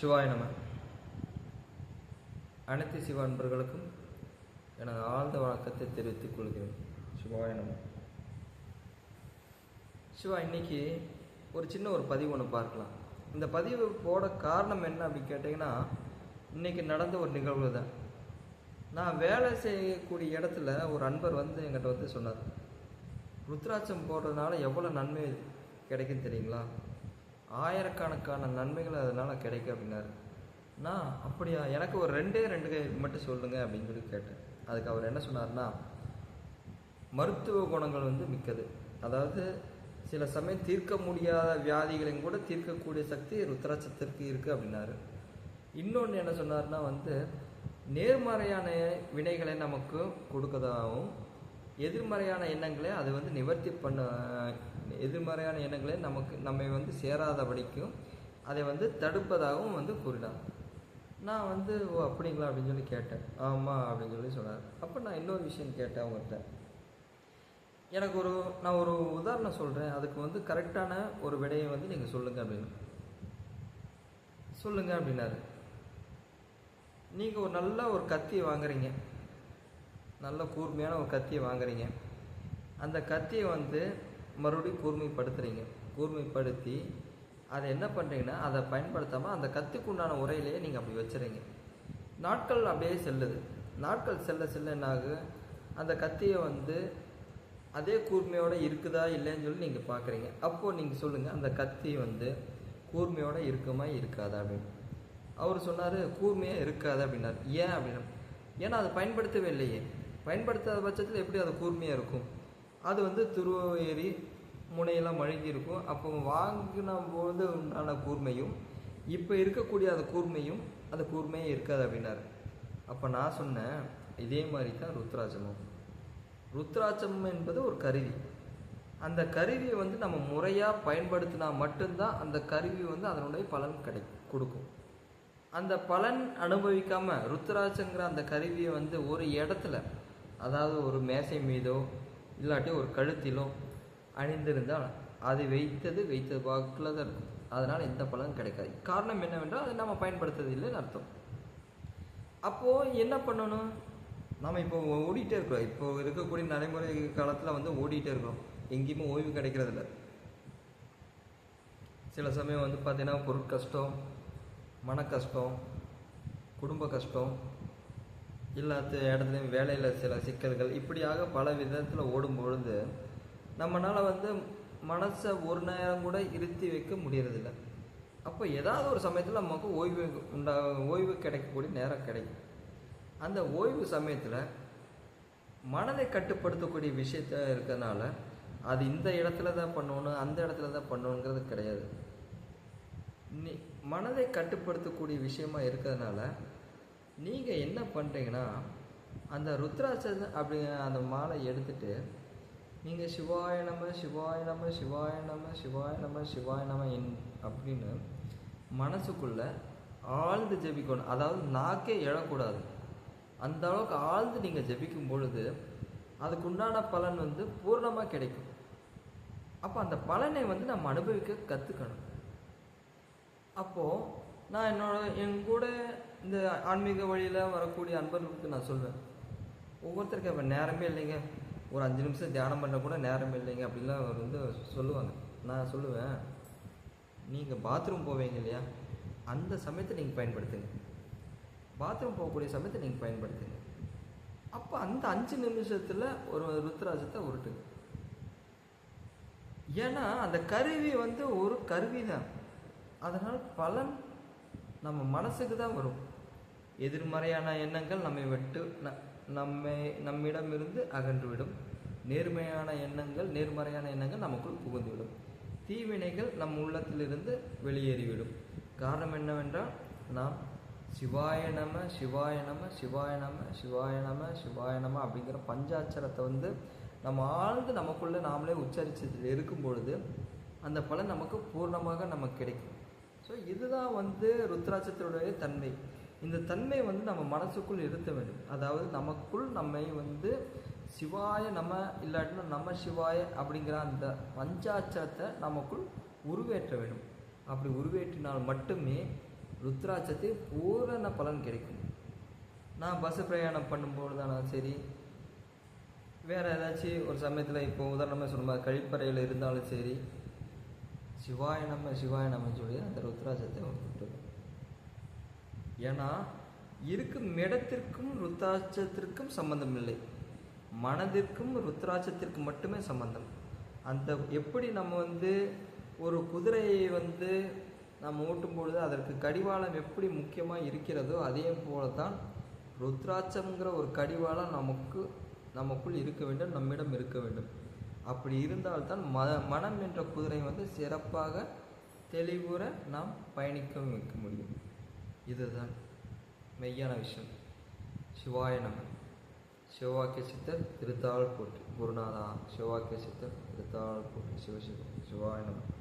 சிவாய நம. அனைத்து சிவ அன்பர்களுக்கும் எனது ஆழ்ந்த வணக்கத்தை தெரிவித்துக் கொள்கிறேன். சிவாய நம. சிவா இன்னைக்கு ஒரு சின்ன ஒரு பதிவு ஒன்று பார்க்கலாம். இந்த பதிவு போட காரணம் என்ன அப்படின்னு கேட்டிங்கன்னா இன்றைக்கி நடந்த ஒரு நிகழ்வு தான். நான் வேலை செய்யக்கூடிய இடத்துல ஒரு அன்பர் வந்து என்கிட்ட வந்து சொன்னார். ருத்ராட்சம் போடுறதுனால எவ்வளோ நன்மை கிடைக்கும் தெரியுங்களா? ஆயிரக்கணக்கான நன்மைகள் அதனால் கிடைக்கும் அப்படின்னாரு. நான் அப்படியா? எனக்கு ஒரு ரெண்டே ரெண்டு கை மட்டும் சொல்லுங்கள் அப்படின்னு சொல்லி கேட்டேன். அதுக்கு அவர் என்ன சொன்னார்னா மருத்துவ குணங்கள் வந்து மிக்கது. அதாவது சில சமயம் தீர்க்க முடியாத வியாதிகளையும் கூட தீர்க்கக்கூடிய சக்தி ருத்ராட்சத்திற்கு இருக்குது அப்படின்னாரு. இன்னொன்று என்ன சொன்னார்னா வந்து நேர்மறையான வினைகளை நமக்கு கொடுக்கதாகவும் எதிர்மறையான எண்ணங்களே அதை வந்து நிவர்த்தி பண்ண எதிர்மறையான எண்ணங்களே நமக்கு நம்மை வந்து சேராதபடிக்கும் அதை வந்து தடுப்பதாகவும் வந்து கூறினார். நான் வந்து ஓ அப்படிங்களா? அப்படின்னு சொல்லி கேட்டேன். ஆமாம் அப்படின்னு சொல்லி சொன்னார். அப்போ நான் இன்னொரு விஷயம் கேட்டேன் அவங்ககிட்ட எனக்கு ஒரு நான் ஒரு உதாரணம் சொல்கிறேன் அதுக்கு வந்து கரெக்டான ஒரு விடையை வந்து நீங்கள் சொல்லுங்கள் அப்படின்னு. சொல்லுங்கள் அப்படின்னாரு. நீங்கள் ஒரு நல்ல ஒரு கத்தியை வாங்குறீங்க. நல்ல கூர்மையான ஒரு கத்தியை வாங்குறீங்க. அந்த கத்தியை வந்து மறுபடியும் கூர்மைப்படுத்துகிறீங்க கூர்மைப்படுத்தி அதை என்ன பண்ணுறீங்கன்னா அதை பயன்படுத்தாமல் அந்த கத்திக்கு உண்டான உரையிலேயே நீங்கள் அப்படி வச்சுறீங்க. நாட்கள் அப்படியே செல்லுது. நாட்கள் செல்ல செல்ல என்னாகு அந்த கத்தியை வந்து அதே கூர்மையோடு இருக்குதா இல்லைன்னு சொல்லி நீங்கள் பார்க்குறீங்க அப்போது நீங்கள் சொல்லுங்கள் அந்த கத்தி வந்து கூர்மையோடு இருக்குமா இருக்காதா அப்படின்னு. அவர் சொன்னார் கூர்மையாக இருக்காது அப்படின்னாரு. ஏன் அப்படின்னா ஏன்னா அதை பயன்படுத்தவே இல்லையே. பயன்படுத்தாத பட்சத்தில் எப்படி அது கூர்மையாக இருக்கும்? அது வந்து துருவ ஏறி முனையெல்லாம் மழுங்கி இருக்கும். அப்போ வாங்கின போது உண்டான கூர்மையும் இப்போ இருக்கக்கூடிய அந்த கூர்மையும் அந்த கூர்மையே இருக்காது அப்படின்னாரு. அப்போ நான் சொன்னேன் இதே மாதிரி தான் ருத்ராட்சமும் ருத்ராட்சம் என்பது ஒரு கருவி. அந்த கருவியை வந்து நம்ம முறையாக பயன்படுத்தினா மட்டும்தான் அந்த கருவி வந்து அதனுடைய பலன் கிடை கொடுக்கும். அந்த பலன் அனுபவிக்காமல் ருத்ராட்சங்கிற அந்த கருவியை வந்து ஒரு இடத்துல அதாவது ஒரு மேசை மீதோ இல்லாட்டி ஒரு கழுத்திலோ அணிந்திருந்தால் அது வைத்தது வைத்தது வாக்கில் தான் இருக்கும். அதனால் எந்த பலனும் கிடைக்காது. காரணம் என்னவென்றால் அதை நம்ம பயன்படுத்துறது இல்லைன்னு அர்த்தம். அப்போது என்ன பண்ணணும்? நம்ம இப்போ ஓடிட்டே இருக்கிறோம். இப்போ இருக்கக்கூடிய நடைமுறை காலத்தில் வந்து ஓடிட்டே இருக்கிறோம். எங்கேயுமே ஓய்வு கிடைக்கிறதில்ல. சில சமயம் வந்து பார்த்திங்கன்னா பொருட்கஷ்டம் மன கஷ்டம் குடும்ப கஷ்டம் இல்லாத இடத்துலையும் வேலையில் சில சிக்கல்கள் இப்படியாக பல விதத்தில் ஓடும் பொழுது நம்மளால் வந்து மனசை ஒரு நேரம் கூட இருத்தி வைக்க முடியறதில்ல. அப்போ ஏதாவது ஒரு சமயத்தில் நமக்கு ஓய்வு உண்டா ஓய்வு கிடைக்கக்கூடிய நேரம் கிடைக்கும். அந்த ஓய்வு சமயத்தில் மனதை கட்டுப்படுத்தக்கூடிய விஷயத்த இருக்கிறதுனால அது இந்த இடத்துல தான் பண்ணணும் அந்த இடத்துல தான் பண்ணணுங்கிறது கிடையாது. நீ மனதை கட்டுப்படுத்தக்கூடிய விஷயமா இருக்கிறதுனால நீங்கள் என்ன பண்ணுறீங்கன்னா அந்த ருத்ராட்ச அப்படி அந்த மாலை எடுத்துட்டு நீங்கள் சிவாய நம சிவாய நம சிவாய நம சிவாய நம சிவாய நம என் அப்படின்னு மனசுக்குள்ளே ஆழ்ந்து ஜெபிக்கணும். அதாவது நாக்கே எழக்கூடாது. அந்த அளவுக்கு ஆழ்ந்து நீங்கள் ஜெபிக்கும் பொழுது அதுக்குண்டான பலன் வந்து பூர்ணமாக கிடைக்கும். அப்போ அந்த பலனை வந்து நம்ம அனுபவிக்க கற்றுக்கணும் அப்போது நான் என்னோட என் கூட இந்த ஆன்மீக வழியில் வரக்கூடிய அன்பர்களுக்கு நான் சொல்வேன். ஒவ்வொருத்தருக்கு இப்போ நேரமே இல்லைங்க. ஒரு அஞ்சு நிமிஷம் தியானம் பண்ண கூட நேரமே இல்லைங்க அப்படிலாம் அவர் வந்து சொல்லுவாங்க. நான் சொல்லுவேன் நீங்கள் பாத்ரூம் போவீங்க இல்லையா? அந்த சமயத்தை நீங்கள் பயன்படுத்துங்க. பாத்ரூம் போகக்கூடிய சமயத்தை நீங்கள் பயன்படுத்துங்க. அப்போ அந்த அஞ்சு நிமிஷத்தில் ஒரு ருத்ராஜத்தை உருட்டுங்க. ஏன்னா அந்த கருவி வந்து ஒரு கருவி தான் அதனால் பலன் நம்ம மனசுக்கு தான் வரும். எதிர்மறையான எண்ணங்கள் நம்மை விட்டு ந- நம்மை நம்மிடமிருந்து அகன்றுவிடும். நேர்மையான எண்ணங்கள் நேர்மறையான எண்ணங்கள் நமக்குள் புகுந்துவிடும். தீவினைகள் நம் உள்ளத்திலிருந்து வெளியேறிவிடும். காரணம் என்னவென்றால் நாம் சிவாய நம சிவாய நம சிவாய நம சிவாய நம சிவாய நம அப்படிங்கிற பஞ்சாட்சரத்தை வந்து நம்ம ஆழ்ந்து நமக்குள்ளே நாமளே உச்சரிச்சதில் இருக்கும் பொழுது அந்த பலன் நமக்கு பூர்ணமாக நமக்கு கிடைக்கும். ஸோ இதுதான் வந்து ருத்ராட்சத்தினுடைய தன்மை. இந்த தன்மை வந்து நம்ம மனசுக்குள் இருத்த வேண்டும். அதாவது நமக்குள் நம்மை வந்து சிவாய நம்ம இல்லாட்டினா நம்ம சிவாய அப்படிங்கிற அந்த பஞ்சாட்சரத்தை நமக்குள் உருவேற்ற வேண்டும். அப்படி உருவேற்றினால் மட்டுமே ருத்ராட்சத்தை பூரண பலன் கிடைக்கும். நான் பஸ் பிரயாணம் பண்ணும்போது தானே சரி வேறு ஏதாச்சும் ஒரு சமயத்தில் இப்போ உதாரணமாக சொல்லுவாங்க கழிப்பறையில் இருந்தாலும் சரி சிவாய நம்ம சிவாய நம்ம சொல்லி அந்த ருத்ராசத்தை விட்டுருவேன் ஏன்னா இருக்கும் இடத்திற்கும் ருத்ராட்சத்திற்கும் சம்பந்தம் இல்லை மனதிற்கும் ருத்ராட்சத்திற்கு மட்டுமே சம்பந்தம். அந்த எப்படி நம்ம வந்து ஒரு குதிரையை வந்து நம்ம ஓட்டும் பொழுது அதற்கு கடிவாளம் எப்படி முக்கியமாக இருக்கிறதோ அதே போல தான் ருத்ராட்சம்ங்கிற ஒரு கடிவாளம் நமக்கு நமக்குள் இருக்க வேண்டும் நம்மிடம் இருக்க வேண்டும். அப்படி இருந்தால்தான் ம மனம் என்ற குதிரை வந்து சிறப்பாக தெளிவுற நாம் பயணிக்க வைக்க முடியும். இதுதான் மெய்யான விஷயம். சிவாய நம. சிவாக்கிய சித்தர் திருத்தாள் போட்டு குருநாதா சிவாக்கிய சித்தர் திருத்தாள் போட்டு சிவசிவம் சிவாய நம.